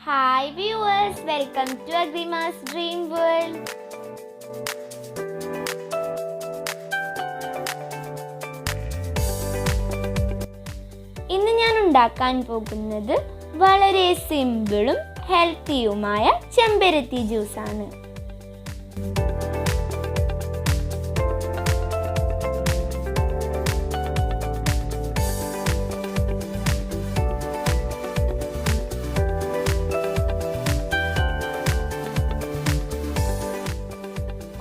Hi viewers welcome to Agrima's dream world ഇന്ന് ഞാൻ ഉണ്ടാക്കാൻ പോകുന്നത് വളരെ സിമ്പിളും ഹെൽത്തിയുമായ ചെമ്പരത്തി ജ്യൂസാണ്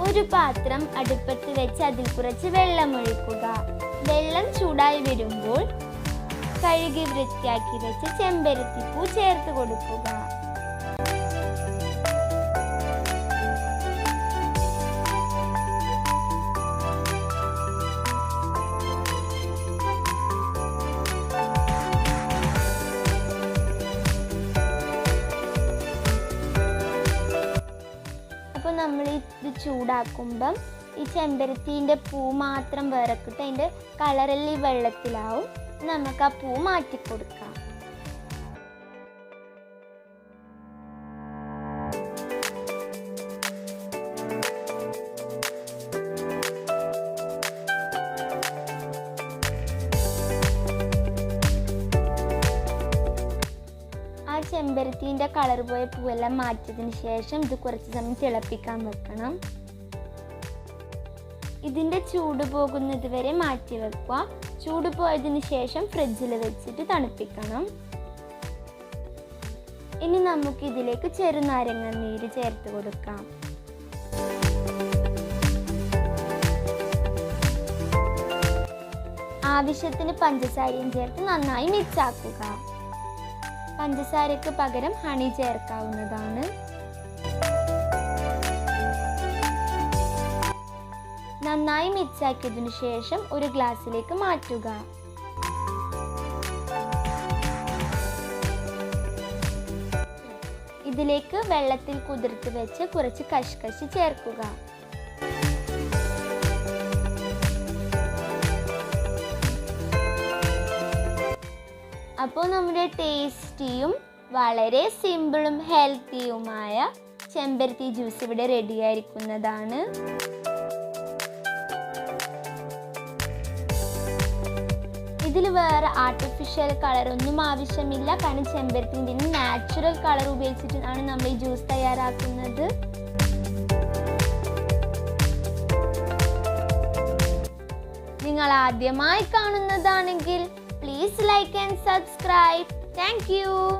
ഒരു പാത്രം അടുപ്പത്ത് വെച്ച് അതിൽ കുറച്ച് വെള്ളം ഒഴിക്കുക വെള്ളം ചൂടായി വരുമ്പോൾ കഴുകി വൃത്തിയാക്കി വെച്ച് ചെമ്പരത്തിപ്പൂ ചേർത്ത് കൊടുക്കുക. നമ്മൾ ഇത് ചൂടാക്കുമ്പം ഈ ചെമ്പരത്തീന്റെ പൂ മാത്രം വിറക്കിട്ട് അതിന്റെ കളറെല്ലാം ഈ വെള്ളത്തിലാവും. നമുക്ക് ആ പൂ മാറ്റി കൊടുക്കാം ചെമ്പരത്തീന്റെ കളർ പോയ പൂവെല്ലാം മാറ്റിയതിന് ശേഷം ഇത് കുറച്ച് സമയം തിളപ്പിക്കാൻ വെക്കണം. ഇതിന്റെ ചൂട് പോകുന്നത് വരെ മാറ്റി വെക്കുക. ചൂട് പോയതിന് ശേഷം ഫ്രിഡ്ജിൽ വെച്ചിട്ട് തണുപ്പിക്കണം. ഇനി നമുക്ക് ഇതിലേക്ക് ചെറുനാരങ്ങ നീര് ചേർത്ത് കൊടുക്കാം. ആവശ്യത്തിന് പഞ്ചസാരയും ചേർത്ത് നന്നായി മിക്സ് പഞ്ചസാരയ്ക്ക് പകരം ഹണി ചേർക്കാവുന്നതാണ്. നന്നായി മിക്സ് ആക്കിയതിനു ശേഷം ഒരു ഗ്ലാസ്സിലേക്ക് മാറ്റുക. ഇതിലേക്ക് വെള്ളത്തിൽ കുതിർത്ത് വെച്ച് കുറച്ച് കഷ്കശി ചേർക്കുക. അപ്പോൾ നമ്മുടെ ടേസ്റ്റിയും വളരെ സിമ്പിളും ഹെൽത്തിയുമായ ചെമ്പരത്തി ജ്യൂസ് ഇവിടെ റെഡി ആയിരിക്കുന്നതാണ്. ഇതിൽ വേറെ ആർട്ടിഫിഷ്യൽ കളർ ഒന്നും ആവശ്യമില്ല കാരണം ചെമ്പരത്തിന്റെ നാച്ചുറൽ കളർ ഉപയോഗിച്ചിട്ടാണ് നമ്മൾ ഈ ജ്യൂസ് തയ്യാറാക്കുന്നത്. നിങ്ങൾ ആദ്യമായി കാണുന്നതാണെങ്കിൽ Please like and subscribe. Thank you.